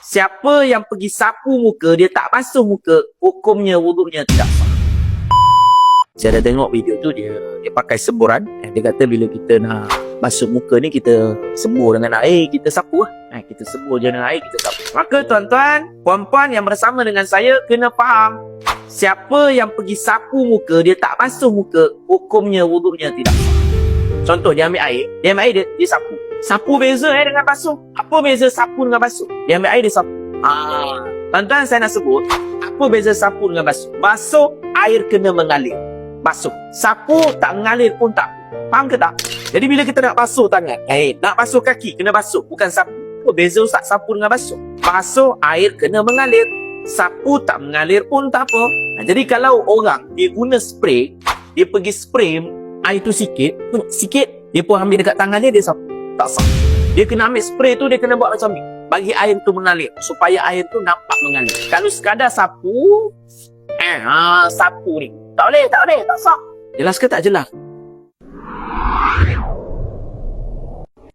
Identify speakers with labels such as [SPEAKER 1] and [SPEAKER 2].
[SPEAKER 1] Siapa yang pergi sapu muka, dia tak basuh muka, hukumnya wuduknya tidak sah. Saya dah tengok video tu dia dia pakai seburan. Eh, Dia kata bila kita nak basuh muka ni kita sebur dengan air, kita sapu lah. Eh, kita sebur je dengan air, kita sapu. Maka tuan-tuan, puan-puan yang bersama dengan saya kena faham. Siapa yang pergi sapu muka, dia tak basuh muka, hukumnya wuduknya tidak sah. Contoh dia ambil air, dia ambil air dia, dia sapu. Sapu beza eh dengan basuh. Apa beza sapu dengan basuh? Dia ambil air dia sapu. Ah, tuan-tuan saya nak sebut, apa beza sapu dengan basuh? Basuh air kena mengalir. Basuh. Sapu tak mengalir pun tak. Faham ke tak? Jadi bila kita nak basuh tangan, eh nak basuh kaki kena basuh, bukan sapu. Apa beza Ustaz sapu dengan basuh? Basuh air kena mengalir. Sapu tak mengalir pun tak apa. Nah, jadi kalau orang dia guna spray, dia pergi spray air tu sikit, sikit, dia pun ambil dekat tangan dia, dia sapu. Tak sah. Dia kena ambil spray tu, dia kena buat macam ni. Bagi air tu mengalir. Supaya air tu nampak mengalir. Kalau sekadar sapu, eh, ha, sapu ni. Tak boleh, tak boleh, tak sah. Jelas ke tak jelas?